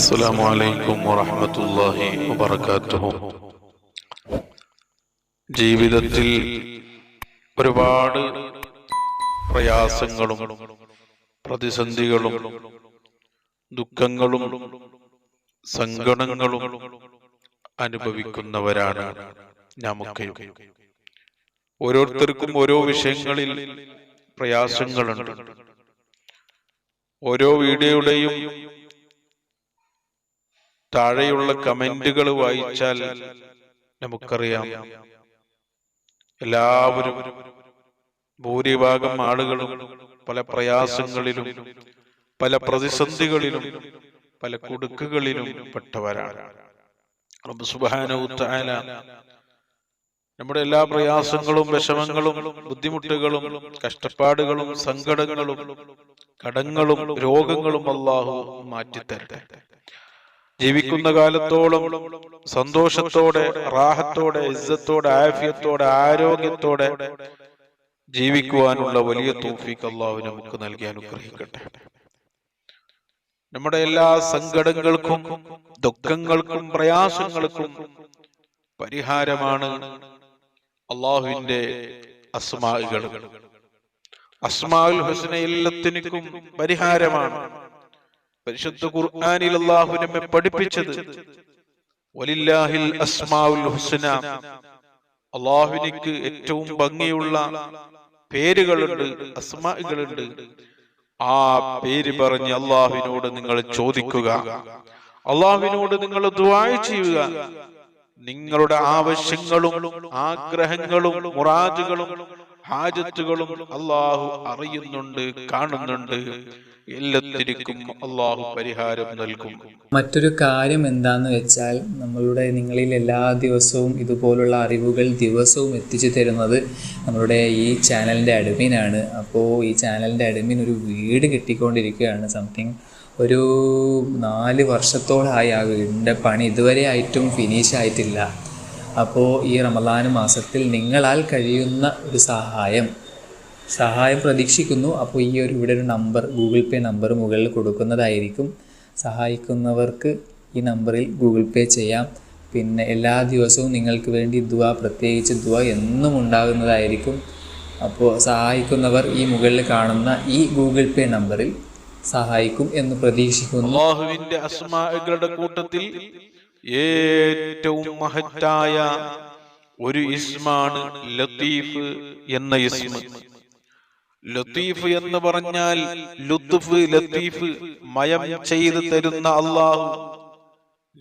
السلام عليكم ورحمة الله وبركاته ജീവിതത്തിൽ ഒരുപാട് പ്രയാസങ്ങളും പ്രതിസന്ധികളും ദുഃഖങ്ങളും സങ്കടങ്ങളും അനുഭവിക്കുന്നവരാണ് നമുക്ക് ഓരോരുത്തർക്കും ഓരോ വിഷയങ്ങളിൽ പ്രയാസങ്ങളുണ്ട് ഓരോ വീഡിയോയുടെയും താഴെയുള്ള കമന്റുകൾ വായിച്ചാൽ നമുക്കറിയാം. എല്ലാവരും ഭൂരിഭാഗം ആളുകളും പല പ്രയാസങ്ങളിലും പല പ്രതിസന്ധികളിലും പല കുടുക്കുകളിലും പെട്ടവരാണ്. റബ്ബ് നമ്മുടെ എല്ലാ പ്രയാസങ്ങളും വിഷമങ്ങളും ബുദ്ധിമുട്ടുകളും കഷ്ടപ്പാടുകളും സങ്കടങ്ങളും കടങ്ങളും രോഗങ്ങളും അള്ളാഹു മാറ്റിത്തരട്ടെ. ജീവിക്കുന്ന കാലത്തോളം സന്തോഷത്തോടെ റാഹത്തോടെ ഇസ്സത്തോടെ ആഫിയത്തോടെ ആരോഗ്യത്തോടെ ജീവിക്കുവാനുള്ള വലിയ തൂഫീക്ക് അള്ളാഹു നമുക്ക് നൽകി അനുഗ്രഹിക്കട്ടെ. നമ്മുടെ എല്ലാ സങ്കടങ്ങൾക്കും ദുഃഖങ്ങൾക്കും പ്രയാസങ്ങൾക്കും പരിഹാരമാണ് അള്ളാഹുവിന്റെ അസ്മാകൾ അസ്മാൽ ഹുസന എല്ലാത്തിനും പരിഹാരമാണ്. പരിശുദ്ധ ഖുർആനിൽ അല്ലാഹു നമ്മെ പഠിപ്പിച്ചത് വലില്ലാഹിൽ അസ്മാഉൽ ഹുസ്ന. അള്ളാഹുവിനിക്ക് ഏറ്റവും ഭംഗിയുള്ള പേരുകളുണ്ട് അസ്മാകളുണ്ട് ആ പേര് പറഞ്ഞ് അള്ളാഹുവിനോട് നിങ്ങൾ ചോദിക്കുക. അള്ളാഹുവിനോട് നിങ്ങൾ ദുആ ചെയ്യുക. നിങ്ങളുടെ ആവശ്യങ്ങളും ആഗ്രഹങ്ങളും മുറാജുകളും ഹാജത്തുകളും അള്ളാഹു അറിയുന്നുണ്ട് കാണുന്നുണ്ട്. എല്ലാത്തിനും അള്ളാഹു പരിഹാരം നൽകും. മറ്റൊരു കാര്യം എന്താന്ന് വെച്ചാൽ നമ്മളുടെ നിങ്ങളിൽ എല്ലാ ദിവസവും ഇതുപോലുള്ള അറിവുകൾ ദിവസവും എത്തിച്ചു തരുന്നത് നമ്മളുടെ ഈ ചാനലിന്റെ അഡ്മിനാണ്. അപ്പോൾ ഈ ചാനലിന്റെ അഡ്മിൻ ഒരു വീട് കിട്ടിക്കൊണ്ടിരിക്കുകയാണ്. സംതിങ് ഒരു നാല് വർഷത്തോളമായി ആ വീടിന്റെ പണി ഇതുവരെ ആയിട്ടും ഫിനിഷ് ആയിട്ടില്ല. അപ്പോൾ ഈ റമദാൻ മാസത്തിൽ നിങ്ങളാൽ കഴിയുന്ന ഒരു സഹായം. സഹായം പ്രതീക്ഷിക്കുന്നു. അപ്പോൾ ഈ ഒരു ഇവിടെ ഒരു നമ്പർ ഗൂഗിൾ പേ നമ്പർ മുകളിൽ കൊടുക്കുന്നതായിരിക്കും. സഹായിക്കുന്നവർക്ക് ഈ നമ്പറിൽ ഗൂഗിൾ പേ ചെയ്യാം. പിന്നെ എല്ലാ ദിവസവും നിങ്ങൾക്ക് വേണ്ടി ദുവ പ്രത്യേകിച്ച് ദുവ എന്നും ഉണ്ടാകുന്നതായിരിക്കും. അപ്പോൾ സഹായിക്കുന്നവർ ഈ മുകളിൽ കാണുന്ന ഈ ഗൂഗിൾ പേ നമ്പറിൽ സഹായിക്കും എന്ന് പ്രതീക്ഷിക്കുന്നു. കൂട്ടത്തിൽ ഏറ്റവും മഹത്തായ ഒരു ഇസ്മാണ് ലത്തീഫ് എന്ന ഇസ്മ. ലത്തീഫ് എന്ന് പറഞ്ഞാൽ ലുത്തുഫ് ലത്തീഫ് മയം ചെയ്ത് തരുന്ന അള്ളാഹു.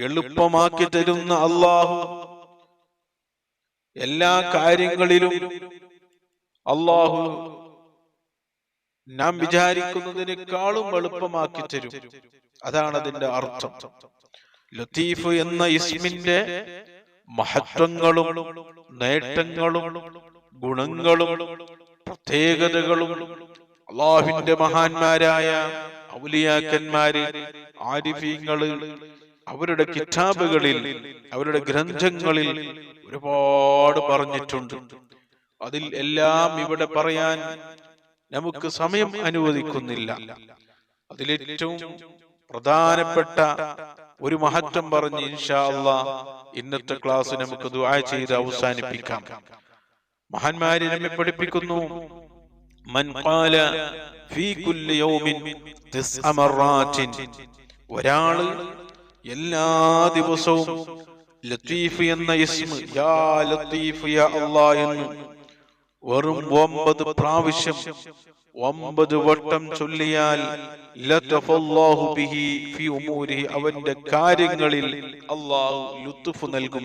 എളുപ്പമാക്കി തരുന്ന അള്ളാഹു. എല്ലാ കാര്യങ്ങളിലും അള്ളാഹു നാം വിചാരിക്കുന്നതിനേക്കാളും എളുപ്പമാക്കി തരും. അതാണ് അതിന്റെ അർത്ഥം. ലത്തീഫ് എന്ന ഇസ്മിന്റെ മഹത്വങ്ങളും നേട്ടങ്ങളും ഗുണങ്ങളും പ്രത്യേകതകളും അള്ളാഹുവിന്റെ മഹാന്മാരായ ഔലിയാക്കന്മാര് ആരിഫീങ്ങൾ അവരുടെ കിതാബുകളിൽ അവരുടെ ഗ്രന്ഥങ്ങളിൽ ഒരുപാട് പറഞ്ഞിട്ടുണ്ട്. അതിൽ എല്ലാം ഇവിടെ പറയാൻ നമുക്ക് സമയം അനുവദിക്കുന്നില്ല. അതിലേറ്റവും പ്രധാനപ്പെട്ട ഒരു മഹത്വം പറഞ്ഞ് ഇൻഷാ അള്ളാ ഇന്നത്തെ ക്ലാസ് നമുക്ക് ദുആ ചെയ്ത് അവസാനിപ്പിക്കാം. മഹാന്മാരെ നമ്മെ പഠിപ്പിക്കുന്നു. മൻ ഖാല ഫീ ഒരാൾ എല്ലാ ദിവസവും ലത്തീഫ് എന്ന ഇസ്മ യാ ലത്തീഫ് യാ അല്ലാ എന്ന് വെറും ഒമ്പത് പ്രാവശ്യം ഒമ്പത് വട്ടം ചൊല്ലിയാൽ അവന്റെ കാര്യങ്ങളിൽ അല്ലാഹു ലുത്തുഫ് നൽകും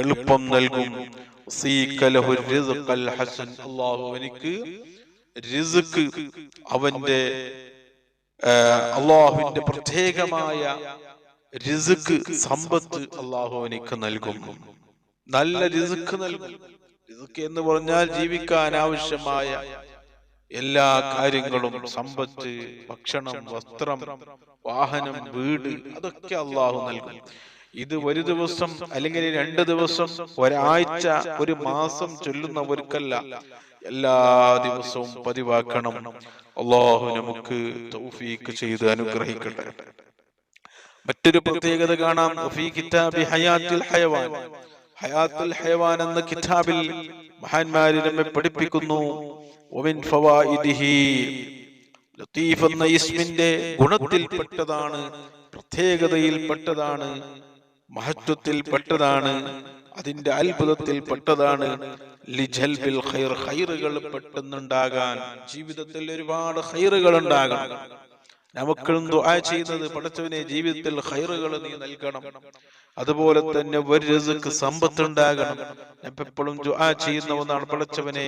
എളുപ്പം നൽകും. അള്ളാഹു റിസ്ഖൽ ഹസൻ അല്ലാഹു അവനിക്ക് റിസ്ക് അവന്റെ അള്ളാഹുവിന്റെ പ്രത്യേകമായ റിസ്ക് സമ്പത്ത് അള്ളാഹു എനിക്ക് നൽകും. നല്ല റിസുക്ക് നൽകും. റിസ്ക് എന്ന് പറഞ്ഞാൽ ജീവിക്കാൻ ആവശ്യമായ എല്ലാ കാര്യങ്ങളും സമ്പത്ത് ഭക്ഷണം വസ്ത്രം വാഹനം വീട് അതൊക്കെ അള്ളാഹു നൽകും. ഇത് ഒരു ദിവസം അല്ലെങ്കിൽ രണ്ട് ദിവസം ഒരാഴ്ച ഒരു മാസം ചൊല്ലുന്നവർക്കല്ല. എല്ലാ ദിവസവും പതിവാക്കണം. അള്ളാഹു നമുക്ക് തൗഫീക്ക് ചെയ്ത് അനുഗ്രഹിക്കട്ടെ. മറ്റൊരു പ്രത്യേകത കാണാം. ഹയാത്തുൽ ഹയവാൻ. ഹയാത്തുൽ ഹയവാൻ എന്ന കിതാബിൽ മഹാന്മാര് നമ്മെ പഠിപ്പിക്കുന്നു. വമിൻ ഫവായിദിഹി. ലത്തീഫ് എന്ന ഇസ്മിന്റെ ഗുണത്തിൽപ്പെട്ടതാണ്. പ്രത്യേകതയിൽപ്പെട്ടതാണ് മഹത്വത്തിൽപ്പെട്ടതാണ് അതിന്റെ അത്ഭുതത്തിൽപ്പെട്ടതാണ് ലിജൽബിൽ ഖൈർ ഖൈറുകൾ പെട്ടെന്നുണ്ടാകാൻ ജീവിതത്തിൽ ഒരുപാട് ഖൈറുകൾ ഉണ്ടാകണം നമുക്കും ദുആ ചെയ്യുന്നത് പടച്ചവനെ ജീവിതത്തിൽ ഹൈറുകൾ നീ നൽകണം. അതുപോലെ തന്നെ ഒരു രസക്ക് സമ്പത്ത് ഉണ്ടാകണം ഞാൻ എപ്പോഴും ദുആ ചെയ്യുന്ന ഒന്നാണ് പടച്ചവനെ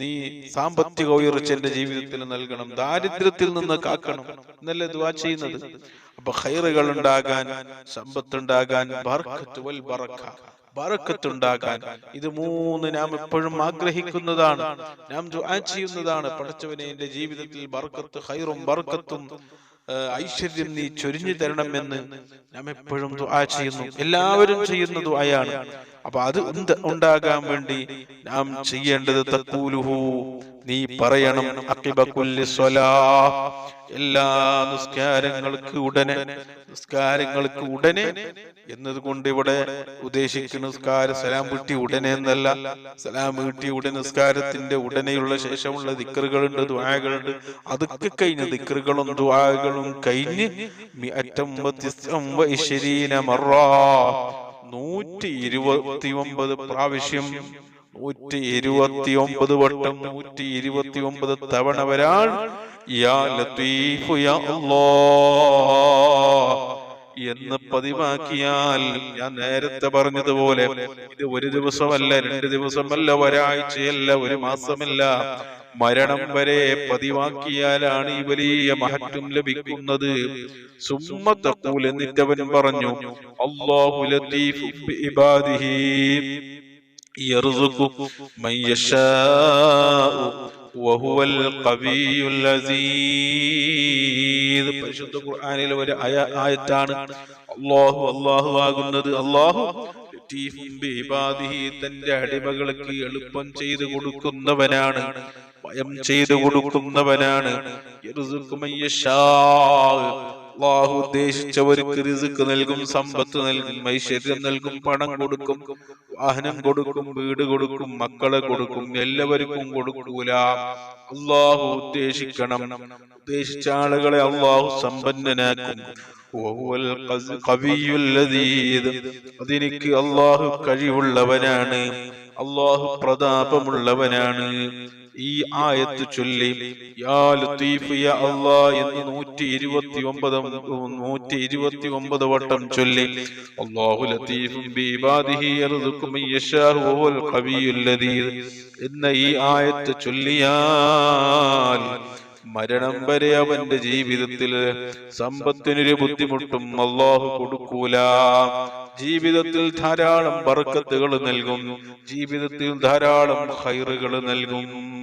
നീ സാമ്പത്തിക ഉയർച്ച എന്റെ ജീവിതത്തിൽ നൽകണം. ദാരിദ്ര്യത്തിൽ നിന്ന് കാക്കണം. എന്നല്ലേ ദുആ ചെയ്യുന്നത്? അപ്പൊ ഹൈറുകൾ ഉണ്ടാകാൻ സമ്പത്ത് ഉണ്ടാകാൻ ബർക്കത്ത് വൽ ബറക്ക. ബറക്കത്തുണ്ടാകാൻ ഇത് മൂന്ന് നാം എപ്പോഴും ആഗ്രഹിക്കുന്നതാണ്. നാം ദുആ ചെയ്യുന്നതാണ്. പഠിച്ചവനെ എന്റെ ജീവിതത്തിൽ ബർക്കത്ത് ഹൈറും ബർക്കത്തും ഐശ്വര്യം നീ ചൊരിഞ്ഞു തരണമെന്ന് നാം എപ്പോഴും ദുആ ചെയ്യുന്നു. എല്ലാവരും ചെയ്യുന്ന ദുആയാണ്. അപ്പൊ അത് എന്ത് ഉണ്ടാകാൻ വേണ്ടി നാം ചെയ്യേണ്ടത് തക്കൂലുഹു. നീ പറയണം എല്ലാ നിസ്കാരങ്ങൾക്ക് ഉടനെ നിസ്കാരങ്ങൾക്ക് ഉടനെ എന്നതുകൊണ്ട് ഇവിടെ ഉദ്ദേശിക്കുന്ന നിസ്കാര സലാം വീട്ടി ഉടനെ എന്നല്ല. സലാം വീട്ടി ഉടനെ നിസ്കാരത്തിന്റെ ഉടനെയുള്ള ശേഷമുള്ള ദിക്കറുകളുണ്ട് ദ്വാകളുണ്ട് അതൊക്കെ കഴിഞ്ഞ ദിക്കറുകളും ദ്വാകളും കഴിഞ്ഞ് മിഅറ്റമ്പത്തിശരീന മറാ നൂറ്റി ഇരുപത്തി ഒമ്പത് പ്രാവശ്യം നൂറ്റി ഇരുപത്തി ഒമ്പത് വട്ടം നൂറ്റി ഇരുപത്തി ഒമ്പത് തവണ അല്ലാഹ് എന്ന് പതിവാക്കിയാൽ ഞാൻ നേരത്തെ പറഞ്ഞതുപോലെ ഇത് ഒരു ദിവസമല്ല രണ്ട് ദിവസമല്ല ഒരാഴ്ചയല്ല ഒരു മാസമല്ല. മരണം വരെ പതിവാക്കിയാലാണ് ഈ വലിയ മഹത്വം ലഭിക്കുന്നത് സുമ്മത്തക്കൂൽ എന്നിട്ടവൻ പറഞ്ഞു അള്ളാഹു ലത്തീഫു ബിഇബാദിഹി يرزق من يشاء وهو القوي العزيز പരിശുദ്ധ ഖുർആനിലെ ഒരു ആയ- ആയത്താണ് അല്ലാഹു അല്ലാഹു ആകുന്നത് അല്ലാഹു ലത്തീഫും ബിഇബാദിഹി തന്റെ അടിമകൾക്ക് എളുപ്പം ചെയ്തു കൊടുക്കുന്നവനാണ് ഭയം ചെയ്തു കൊടുക്കുന്നവനാണ്. അള്ളാഹു ഉദ്ദേശിച്ചവർക്ക് റിസ്ക് നൽകും സമ്പത്ത് നൽകും ഐശ്വര്യം നൽകും പണം കൊടുക്കും വാഹനം കൊടുക്കും വീട് കൊടുക്കും മക്കളെ കൊടുക്കും എല്ലാവർക്കും കൊടുക്കൂല. അള്ളാഹു ഉദ്ദേശിക്കണം. ഉദ്ദേശിച്ച ആളുകളെ അള്ളാഹു സമ്പന്നനാക്കും. അതെനിക്ക് അള്ളാഹു കഴിവുള്ളവനാണ്. അള്ളാഹു പ്രതാപമുള്ളവനാണ്. ഈ ആയത്ത് ചൊല്ലി യാ ലത്തീഫ് യാ എന്ന് നൂറ്റി ഇരുപത്തി ഒമ്പത് നൂറ്റി ഇരുപത്തി ഒമ്പത് വട്ടം ചൊല്ലി അള്ളാഹു ലത്തീഫും ഖവിയുൽ എന്ന ഈ ആയത്ത് ചൊല്ലിയാൽ മരണം വരെ അവന്റെ ജീവിതത്തിൽ സമ്പത്തിനൊരു ബുദ്ധിമുട്ടും അള്ളാഹു കൊടുക്കൂല. ജീവിതത്തിൽ ധാരാളം ബർക്കത്തുകൾ നൽകും. ജീവിതത്തിൽ ധാരാളം ഹൈറുകൾ നൽകും.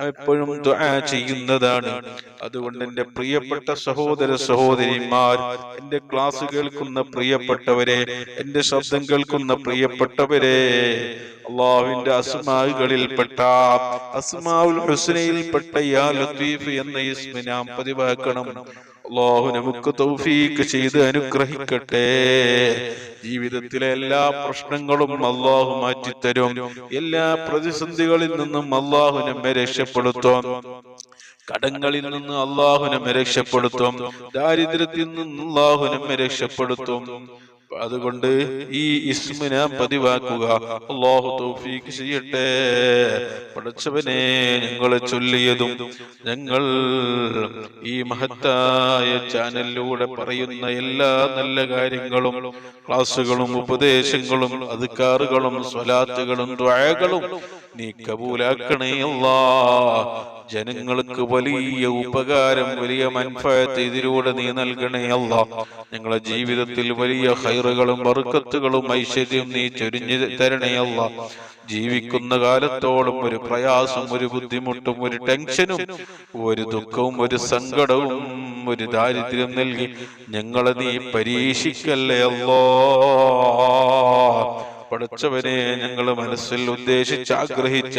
എപ്പോഴും ചെയ്യുന്നതാണ്. അതുകൊണ്ട് എന്റെ പ്രിയപ്പെട്ട സഹോദര സഹോദരിമാർ എന്റെ ക്ലാസ് കേൾക്കുന്ന പ്രിയപ്പെട്ടവരെ എന്റെ ശബ്ദം കേൾക്കുന്ന പ്രിയപ്പെട്ടവരെ അള്ളാഹുവിന്റെ അസ്മാകളിൽപ്പെട്ട അസ്മാഉൽ ഹുസ്നയിൽപ്പെട്ട യാ ലത്തീഫ് എന്ന ഇസ്മ നാം പതിവാക്കണം. അള്ളാഹു നമുക്ക് തൗഫീക്ക് ചെയ്ത് അനുഗ്രഹിക്കട്ടെ. ജീവിതത്തിലെ എല്ലാ പ്രശ്നങ്ങളും അള്ളാഹു മാറ്റിത്തരും. എല്ലാ പ്രതിസന്ധികളിൽ നിന്നും അള്ളാഹു നമ്മെ രക്ഷപ്പെടുത്തും. കടങ്ങളിൽ നിന്ന് അള്ളാഹു നമ്മെ രക്ഷപ്പെടുത്തും. ദാരിദ്ര്യത്തിൽ നിന്ന് അള്ളാഹു നമ്മെ രക്ഷപ്പെടുത്തും. അതുകൊണ്ട് ഈ ഇസ്മ നാം പതിവാക്കുക. അള്ളാഹു തൗഫീക്ക് ചെയ്യട്ടെ. പഠിച്ചവനെ ഞങ്ങളെ ചൊല്ലിയതും ഞങ്ങൾ ഈ മഹത്തായ ചാനലിലൂടെ പറയുന്ന എല്ലാ നല്ല കാര്യങ്ങളും ക്ലാസ്സുകളും ഉപദേശങ്ങളും അധികാറുകളും സ്വലാത്തുകളും ദ്വായകളും നീ കബൂലാക്കണേ അല്ലാ. ജനങ്ങൾക്ക് വലിയ ഉപകാരം വലിയ മൻഫയത്ത് ഇതിലൂടെ നീ നൽകണേ അല്ല. ഞങ്ങളെ ജീവിതത്തിൽ വലിയ ഹൈറുകളും ബർക്കത്തുകളും ഐശ്വര്യവും നീ ചൊരിഞ്ഞു തരണയല്ല ജീവിക്കുന്ന കാലത്തോളം ഒരു പ്രയാസം ഒരു ബുദ്ധിമുട്ടും ഒരു ടെൻഷനും ഒരു ദുഃഖവും ഒരു സങ്കടവും ഒരു ദാരിദ്ര്യം നൽകി ഞങ്ങളെ നീ പരീക്ഷിക്കല്ലേ അല്ലോ. പഠിച്ചവനെ ഞങ്ങൾ മനസ്സിൽ ഉദ്ദേശിച്ച് ആഗ്രഹിച്ച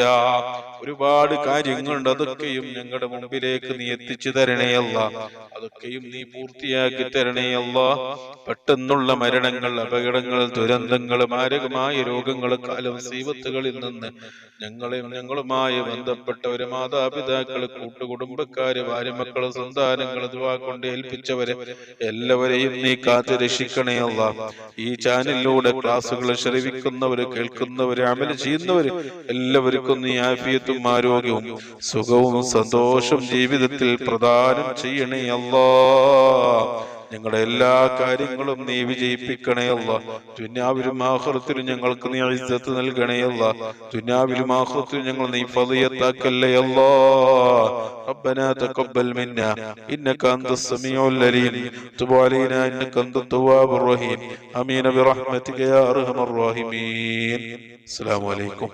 ഒരുപാട് കാര്യങ്ങളുണ്ട്. അതൊക്കെയും ഞങ്ങളുടെ മുമ്പിലേക്ക് നീ എത്തിച്ചു തരണേയല്ല അതൊക്കെയും നീ പൂർത്തിയാക്കി തരണേയല്ല പെട്ടെന്നുള്ള മരണങ്ങൾ അപകടങ്ങൾ ദുരന്തങ്ങൾ മാരകമായ രോഗങ്ങൾ കാലം സീവത്തുകളിൽ നിന്ന് ഞങ്ങളെയും ഞങ്ങളുമായി ബന്ധപ്പെട്ടവരെ മാതാപിതാക്കൾ കൂട്ടുകുടുംബക്കാര് ഭാര്യമക്കൾ സന്താനങ്ങൾ കൊണ്ട് ഏൽപ്പിച്ചവരെ എല്ലാവരെയും നീ കാത്തു രക്ഷിക്കണേ ഈ ചാനലിലൂടെ ക്ലാസ്സുകൾ ശ്രവിക്കുന്നവര് കേൾക്കുന്നവര് അമൽ ചെയ്യുന്നവര് എല്ലാവർക്കും നീ ആഫിയത്തും ആരോഗ്യവും സുഖവും സന്തോഷവും ജീവിതത്തിൽ പ്രദാനം ചെയ്യണേ അല്ലാ. ഞങ്ങളുടെ എല്ലാ കാര്യങ്ങളും നീ വിജയിപ്പിക്കണേ അല്ല ദുന്യാവിലും ആഹ്റത്തിലും ഞങ്ങൾക്ക് നീ ഇസ്സത്ത് നൽകണേ അല്ല ദുന്യാവിലും ആഹ്റത്തിലും ഞങ്ങൾ നീ ഫളിയത്താക്കല്ലേ അല്ലാ ربنا تقبل منا انك انت السميع العليم تب علينا انك انت التواب الرحيم امين برحمتك يا ارحم الراحمين السلام عليكم